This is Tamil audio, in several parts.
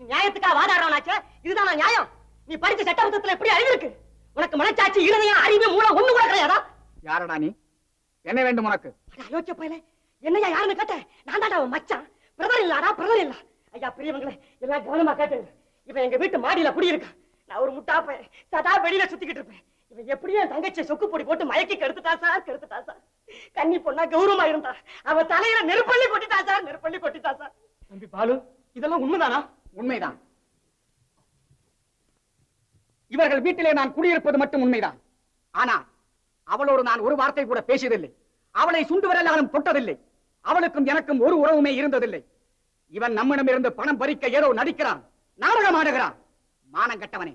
நீ நியாயத்துக்கா வாதாடுறவனாச்சே? இதுதான் நியாயம்? நீ படிச்ச சட்டபுத்தத்துல எப்படி எழுதிருக்கு உனக்கு மனச்சாட்சி இருதயம் அறிவு மூலம் ஒண்ணு கூட கிடையாதா? யாரடா நீ? என்ன வேண்டும் உனக்கு? அயோக்கிய பயலே என்னையா யாருன்னு கேட்ட? நான் அவன் மச்சான். பிரதர் இல்லாடா பிரதர் இல்ல. ஐயா பெரியவங்களே எல்லாம் கவனமா கேட்டுங்க. இவன் எங்க வீட்டு மாடியில குடியிருக்கான் நான் ஒரு முட்டா பையன் சதா வெளியில சுத்திக்கிட்டு இருப்பேன். இவன் எப்படியும் என் தங்கச்சியை சொக்கு பொடி போட்டு மயக்கி கெடுத்துட்டா சார் கெடுத்துட்டா சார். கன்னி பொண்ணா கௌரவமா இருந்தா அவன் தலையில நெருப்பள்ளி கொட்டிட்டா சார் நெருப்பள்ளி கொட்டிட்டா சார். தம்பி பாலு இதெல்லாம் உண்மைதானா? உண்மைதான். இவர்கள் வீட்டிலே நான் குடியிருப்பது மட்டும் உண்மைதான். ஆனா அவளோடு நான் ஒரு வார்த்தை கூட பேசியதில்லை. அவளை சுண்டு வரலாலும் தொட்டதில்லை அவளுக்கும் எனக்கும் ஒரு உறவுமே இருந்ததில்லை. இவன் நம்மிடமிருந்து பணம் பறிக்க ஏதோ நடிக்கிறான் நாடகம் ஆடுகிறான். மானம் கட்டவனே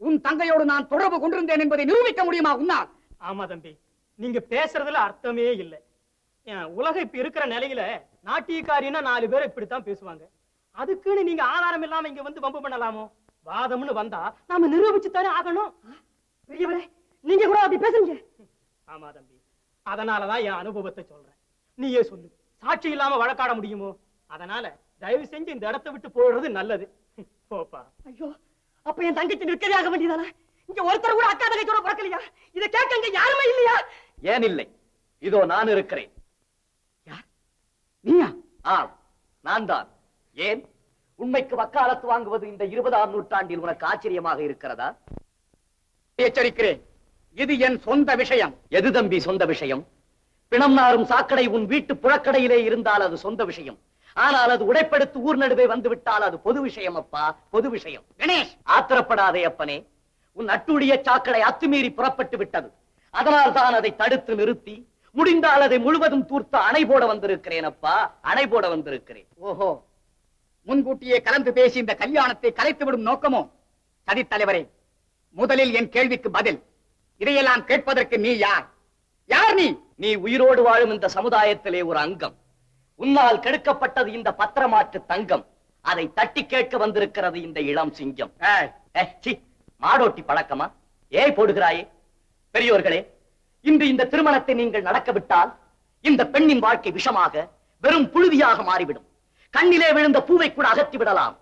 உன் தங்கையோடு நான் தொடர்பு கொண்டிருந்தேன் என்பதை நிரூபிக்க முடியுமா உன்னால்? ஆமா தம்பி நீங்க பேசுறதுல அர்த்தமே இல்லை. உலகம் இப்ப இருக்கிற நிலையில நாட்டியக்காரின்னா நாலு பேர் இப்படித்தான் பேசுவாங்க. அதுக்குன்னு நீங்க ஆதாரம் இல்லாம இங்க வந்து வம்பு பண்ணலாமோ? வாதம்னு வந்தா நாம நிரூபிச்சு தானே ஆகணும் பெரியவரே நீங்க கூட அப்படி பேசுறீங்க. ஆமா தம்பி. அதனாலதான் என் அனுபவத்தை சொல்றேன். நீயே சொல்லு. சாட்சி இல்லாம வழக்காட முடியுமோ? அதனால தயவு செஞ்சு இந்த இடத்தை விட்டு போயிடுறது நல்லது. போப்பா. ஐயோ அப்ப என் தங்கச்சி நிற்கவே ஆக வேண்டியதானே? இங்க ஒருத்தர் கூட அக்கா தங்கச்சியோட பிறக்கலையா? இதை கேட்க இங்க யாருமே இல்லையா? ஏன் இல்லை? இதோ நான் இருக்கிறேன். நீயா? ஆம் நான் தான். ஏன்? உண்மைக்கு வக்காலத்து வாங்குவது இந்த இருபதாம் நூற்றாண்டில் உனக்கு ஆச்சரியமாக இருக்கிறதா? எச்சரிக்கிறேன். இது என் சொந்த விஷயம். எது தம்பி சொந்த விஷயம்? பிணம் நாரும் சாக்கடை உன் வீட்டு புழக்கடையிலே இருந்தால் அது சொந்த விஷயம். ஆனால் அது உடைப்படுத்து ஊர் நடுவே வந்து விட்டால் அது பொது விஷயம் அப்பா பொது விஷயம். கணேஷ்! ஆத்திரப்படாதே அப்பனே. உன் அட்டுடைய சாக்கடை அத்துமீறி புறப்பட்டு விட்டது. அதனால் தான் அதை தடுத்து நிறுத்தி முடிந்தால் அதை முழுவதும் தூர்த்து அணை போட வந்திருக்கிறேன் அப்பா. அணை போட வந்திருக்கிறேன். ஓஹோ. முன்கூட்டியே கலந்து பேசி இந்த கல்யாணத்தை கலைத்து விடும் நோக்கமோ? சதித் தலைவரே முதலில் என் கேள்விக்கு பதில். இதையெல்லாம் கேட்பதற்கு நீ யார்? யார் நீ? நீ உயிரோடு வாழும் இந்த சமுதாயத்திலே ஒரு அங்கம். உன்னால் கெடுக்கப்பட்டது இந்த பத்திரமாற்று தங்கம். அதை தட்டி கேட்க வந்திருக்கிறது இந்த இளம் சிங்கம். மாடோட்டி பழக்கமா? ஏய் போடுகிறாயே. பெரியோர்களே இன்று இந்த திருமணத்தை நீங்கள் நடக்க விட்டால் இந்த பெண்ணின் வாழ்க்கை விஷமாக வெறும் புழுதியாக மாறிவிடும். கண்ணிலே விழுந்த பூவை கூட அகற்றி விடலாம்.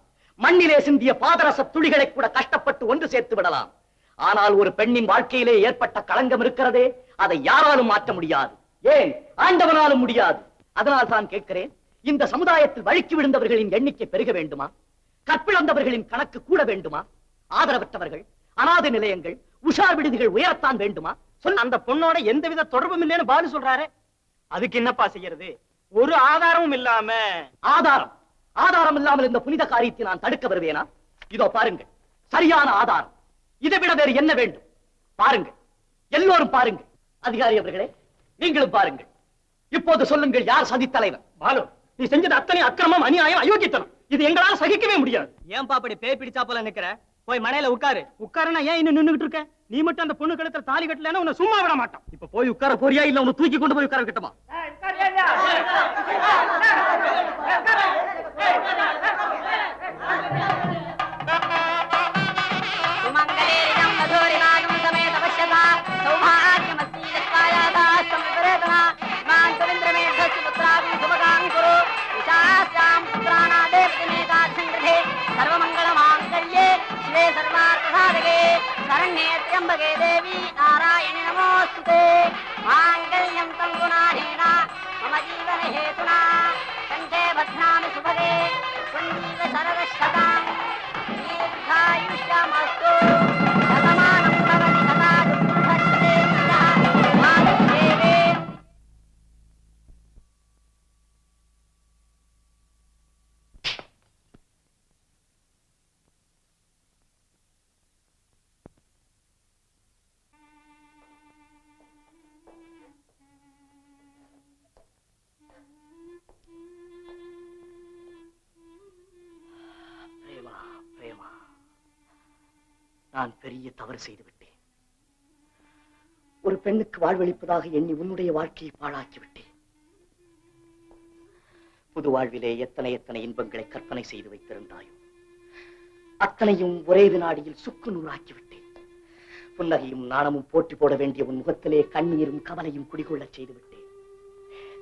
மண்ணிலே சிந்திய பாதரச துளிகளை கூட கஷ்டப்பட்டு ஒன்று சேர்த்து விடலாம். ஆனால் ஒரு பெண்ணின் வாழ்க்கையிலே ஏற்பட்ட களங்கம் இருக்கிறதே அதை யாராலும் மாற்ற முடியாது. ஏன்? ஆண்டவனாலும் முடியாது. அதனால் தான் கேட்கிறேன் இந்த சமுதாயத்தில் வழுக்கி விழுந்தவர்களின் எண்ணிக்கை பெருக வேண்டுமா? கற்பிழந்தவர்களின் கணக்கு கூட வேண்டுமா? ஆதரவற்றவர்கள் அனாதை நிலையங்கள் உஷார் விடுதிகள் உயரத்தான் வேண்டுமா? சொன்ன அந்த பொண்ணோட எந்தவித தொடர்பும் இல்லைன்னு பாலு சொல்றாரு. அதுக்கு என்னப்பா செய்யறது? ஒரு ஆதாரமும் இல்லாம ஆதாரம். ஆதாரம் இல்லாமல் இந்த புனித காரியத்தை நான் தடுக்க வருவேனா? இதோ பாருங்க சரியான ஆதாரம். இதை விட வேறு என்ன வேண்டும்? பாருங்க எல்லோரும் பாருங்க அதிகாரி அவர்களே நீங்களும் பாருங்கள். இப்போது சொல்லுங்கள் யார் சதித்தலைவர் பாலு நீ செஞ்சது அத்தனை அக்கிரமம் அநியாயம் அயோக்கியத்தனம். இது எங்களால சகிக்கவே முடியாது. ஏன்பா அப்படி பேய் பிடிச்சா போல நிக்கிற? போய் மனையில உட்காரு. உட்காரனா ஏன் இன்னும் நின்னுகிட்டு இருக்க? நீ மட்டும் அந்த பொண்ணு கழுத்துல தாலி கட்டலன்னா உன்னை சும்மா விட மாட்டான் இப்ப போய் உட்கார போறியா? இல்ல உன்னை தூக்கி கொண்டு போய் உட்கார கட்டுமா శరణ్యే త్ర్యంబకే దేవి నారాయణి నమోస్తుతే మాంగళ్యం తంగుణానేన మమ జీవన హేతునా కంఠే బధ్నామి శుభదే పుణ్యీవ సరదశతాం దీర్ఘాయుష్యమస్తు நான் பெரிய தவறு செய்து விட்டேன் ஒரு பெண்ணுக்கு வாழ்வளிப்பதாக எண்ணி உன்னுடைய வாழ்க்கையை பாழாக்கி விட்டேன் புது வாழ்விலே எத்தனை எத்தனை இன்பங்களை கற்பனை செய்து வைத்திருந்தாயோ. அத்தனையும் ஒரே வினாடியில் சுக்கு நூறாக்கி விட்டேன் புன்னகையும் நாணமும் போட்டி போட வேண்டிய உன் முகத்திலே கண்ணீரும் கவலையும் குடிகொள்ளச் செய்து விட்டேன்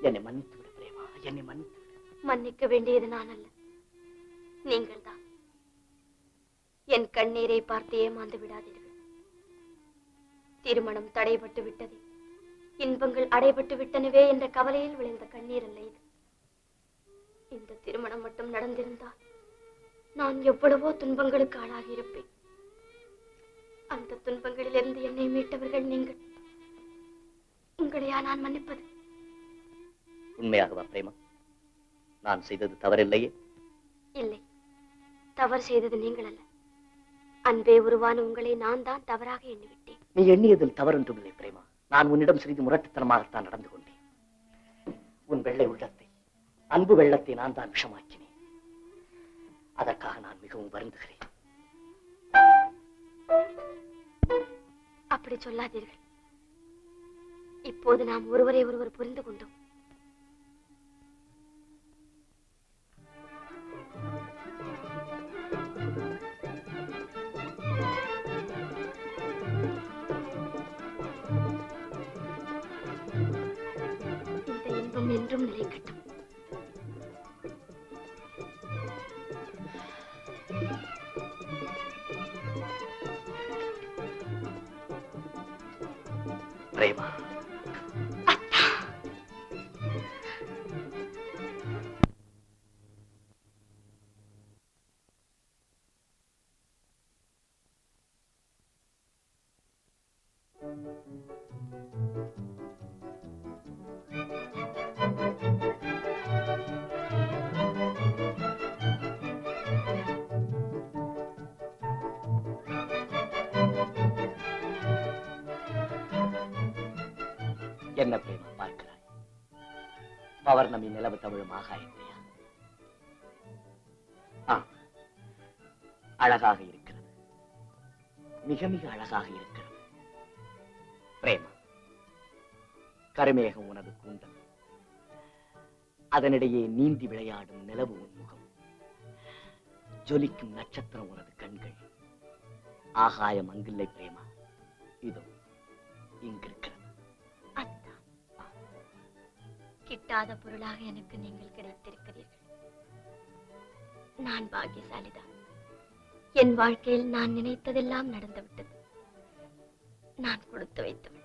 என்னை மன்னித்து விடு பிரேமா என்னை மன்னித்து மன்னிக்க வேண்டியது நான் அல்ல நீங்கள்தான். என் கண்ணீரை பார்த்து ஏமாந்து விடாதீர்கள். திருமணம் தடைபட்டு விட்டது. இன்பங்கள் அடைபட்டு விட்டனவே என்ற கவலையில் விளைந்த கண்ணீர் அல்ல இது. இந்த திருமணம் மட்டும் நடந்திருந்தால் நான் எவ்வளவோ துன்பங்களுக்கு ஆளாகி இருப்பேன். அந்த துன்பங்களிலிருந்து என்னை மீட்டவர்கள் நீங்கள். உங்களையா நான் மன்னிப்பது. உண்மையாகவா பிரேமா? நான் செய்தது தவறில்லையே? இல்லை. தவறு செய்தது நீங்கள் அல்ல. அன்பே உருவான உங்களை நான் தான் தவறாக எண்ணிவிட்டேன். நீ எண்ணியதில் தவறொன்றுமில்லை பிரேமா. நான் உன்னிடம் சிறிது முரட்டுத்தனமாகத்தான் நடந்து கொண்டேன் உன் வெள்ளை உள்ளத்தை அன்பு வெள்ளத்தை நான் தான் விஷமாக்கினேன். அதற்காக நான் மிகவும் வருந்துகிறேன். அப்படி சொல்லாதீர்கள். இப்போது நாம் ஒருவரை ஒருவர் புரிந்து கொண்டோம் என்ன பிரேமா பார்க்கிறாய்? பௌர்ணமி நிலவு தமிழும் ஆகாயத்தையா அழகாக இருக்கிறது. மிக மிக அழகாக இருக்கிறது. கருமேகம் உனது கூந்தல். அதனிடையே நீந்தி விளையாடும் நிலவு உன் முகம். ஜொலிக்கும் நட்சத்திரம் உனது கண்கள். ஆகாயம் அங்கில்லை பிரேமா. இதோ இங்கிருக்கிறது. கிட்டாத பொருளாக எனக்கு நீங்கள் கிடைத்திருக்கிறீர்கள். நான் பாக்கியசாலிதான் என் வாழ்க்கையில் நான் நினைத்ததெல்லாம் நடந்துவிட்டது. நான் கொடுத்து வைத்தவன்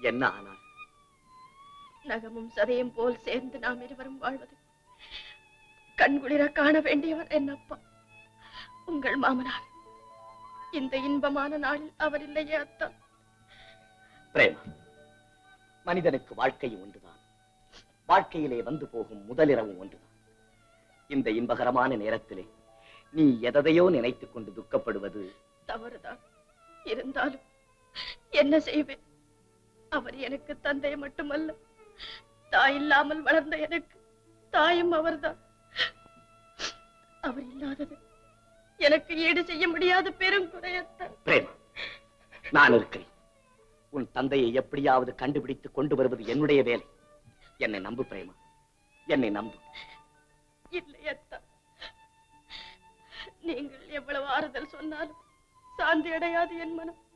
என்ன ஆனால் நகமும் சதையும் போல் சேர்ந்து நாம் இருவரும் வாழ்வது. கண்குளிர காண வேண்டியவர் என் அப்பா. உங்கள் மாமனார். இந்த இன்பமான நாளில் அவர் இல்லையே அத்தான் பிரேமா மனிதனுக்கு வாழ்க்கை ஒன்றுதான். வாழ்க்கையிலே வந்து போகும் முதலிரவு ஒன்றுதான். இந்த இன்பகரமான நேரத்திலே நீ எதையோ நினைத்துக் கொண்டு துக்கப்படுவது தவறுதான். இருந்தாலும் என்ன செய்வேன்? அவர் எனக்கு தந்தை மட்டுமல்ல. தாய் இல்லாமல் வளர்ந்த எனக்கு தாயும் அவர்தான். அவர் இல்லாதது எனக்கு ஈடு செய்ய முடியாத பெரும் குறையத்தான். பிரேமா நான் இருக்கிறேன். உன் தந்தையை எப்படியாவது கண்டுபிடித்து கொண்டு வருவது என்னுடைய வேலை. என்னை நம்பு பிரேமா. என்னை நம்பு. இல்லை அத்தா. நீங்கள் எவ்வளவு ஆறுதல் சொன்னாலும் சாந்தி அடையாது என் மனம்.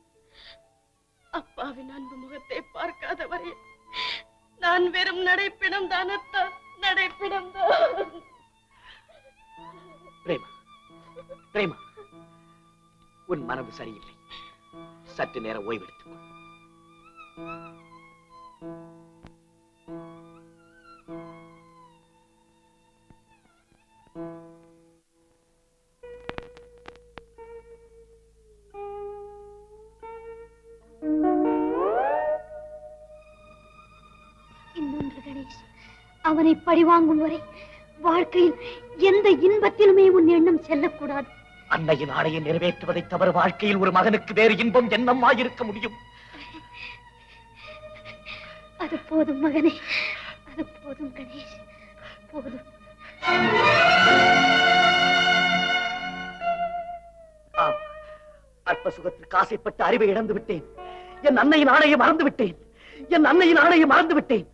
அப்பாவின் அன்பு முகத்தை பார்க்காத வரை நான் வெறும் நடைப்பிடம் தான் நடைப்பிடம் தான். பிரேமா பிரேமா உன் மரபு சரியில்லை. சற்று நேரம் ஓய்வெடுத்துக்கொள் அவனை பழிவாங்கும் வரை வாழ்க்கையில் எந்த இன்பத்திலுமே உன் எண்ணம் செல்லக்கூடாது. அன்னையின் ஆணையை நிறைவேற்றுவதைத் தவிர வாழ்க்கையில் ஒரு மகனுக்கு வேறு இன்பம் என்னம்மாயிருக்க முடியும். அது போதும் மகனே அது போதும் கணேஷ் போதும். அற்ப சுகத்திற்கு ஆசைப்பட்டு அறிவை இழந்து விட்டேன் என் அன்னையின் ஆணையை மறந்து விட்டேன் என் அன்னையின் ஆணையை மறந்து விட்டேன்